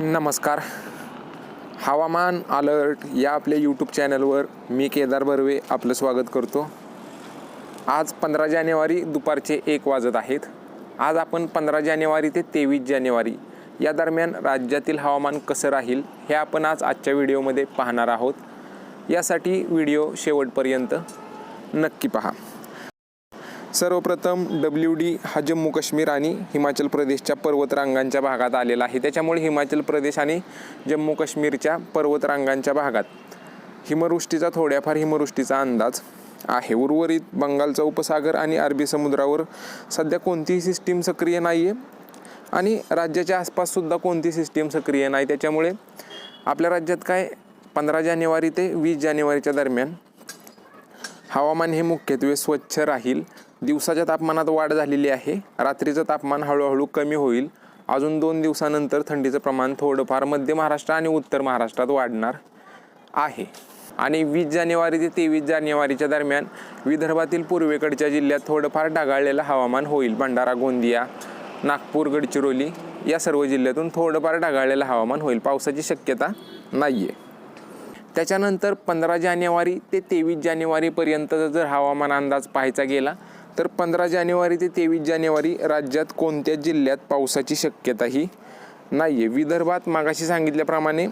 नमस्कार. हवामान अलर्ट या आपल्या यूट्यूब चॅनलवर मी केदार बर्वे आपलं स्वागत करतो. आज पंधरा जानेवारी दुपारचे एक वाजत आहेत. आज आपण पंधरा जानेवारी ते तेवीस जानेवारी या दरम्यान राज्यातील हवामान कसं राहील हे आपण आज आजच्या व्हिडिओमध्ये पाहणार आहोत. यासाठी व्हिडिओ शेवटपर्यंत नक्की पहा. सर्वप्रथम डब्ल्यू डी हा जम्मू काश्मीर आणि हिमाचल प्रदेशच्या पर्वतरांगांच्या भागात आलेला आहे. त्याच्यामुळे हिमाचल प्रदेश आणि जम्मू काश्मीरच्या पर्वतरांगांच्या भागात हिमवृष्टीचा थोड्याफार हिमवृष्टीचा अंदाज आहे. उर्वरित बंगालचा उपसागर आणि अरबी समुद्रावर सध्या कोणतीही सिस्टीम सक्रिय नाही आहे आणि राज्याच्या आसपाससुद्धा कोणती सिस्टीम सक्रिय नाही. त्याच्यामुळे आपल्या राज्यात काय पंधरा जानेवारी ते वीस जानेवारीच्या दरम्यान हवामान हे मुख्यत्वे स्वच्छ राहील. दिवसाच्या तापमानात वाढ झालेली आहे. रात्रीचं तापमान हळूहळू कमी होईल. अजून दोन दिवसानंतर थंडीचं प्रमाण थोडंफार मध्य महाराष्ट्र आणि उत्तर महाराष्ट्रात वाढणार आहे. आणि वीस जानेवारी ते तेवीस जानेवारीच्या दरम्यान विदर्भातील पूर्वेकडच्या जिल्ह्यात थोडंफार ढगाळलेलं हवामान होईल. भंडारा गोंदिया नागपूर गडचिरोली या सर्व जिल्ह्यातून थोडंफार ढगाळलेलं हवामान होईल. पावसाची शक्यता नाही आहे त्याच्यानंतर पंधरा जानेवारी ते तेवीस जानेवारीपर्यंतचा जर हवामान अंदाज पाहायचा गेला तर पंधरा जानेवारी ते तेवीस जानेवारी राज्यात कोणत्याच जिल्ह्यात पावसाची शक्यताही नाही आहे विदर्भात मागाशी सांगितल्याप्रमाणे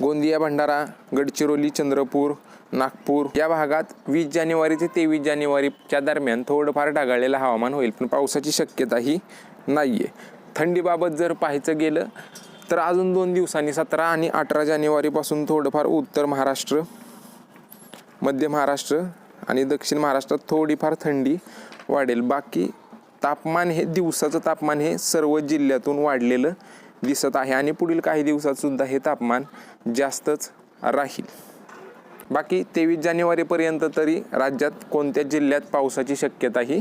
गोंदिया भंडारा गडचिरोली चंद्रपूर नागपूर या भागात वीस जानेवारी ते तेवीस जानेवारीच्या दरम्यान थोडंफार ढगाळलेलं हवामान होईल पण पावसाची शक्यताही नाही आहे थंडीबाबत जर पाहायचं गेलं तर अजून दोन दिवसांनी सतरा आणि अठरा जानेवारीपासून थोडंफार उत्तर महाराष्ट्र मध्य महाराष्ट्र आणि दक्षिण महाराष्ट्रात थोडीफार थंडी वाढेल. बाकी तापमान हे दिवसाचं तापमान हे सर्व जिल्ह्यातून वाढलेलं दिसत आहे. आणि पुढील काही दिवसातसुद्धा हे तापमान जास्तच राहील. बाकी तेवीस जानेवारीपर्यंत तरी राज्यात कोणत्या जिल्ह्यात पावसाची शक्यताही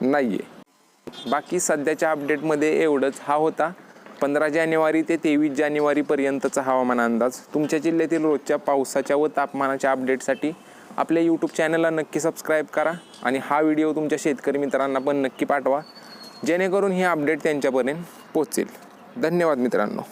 नाही आहे बाकी सध्याच्या अपडेटमध्ये एवढंच. हा होता पंधरा जानेवारी ते तेवीस जानेवारीपर्यंतचा हवामान अंदाज. तुमच्या जिल्ह्यातील रोजच्या पावसाच्या व तापमानाच्या अपडेटसाठी आपल्या यूट्यूब चॅनलला नक्की सबस्क्राईब करा आणि हा व्हिडिओ तुमच्या शेतकरी मित्रांना पण नक्की पाठवा. जेणेकरून हे अपडेट त्यांच्यापर्यंत पोचेल धन्यवाद मित्रांनो.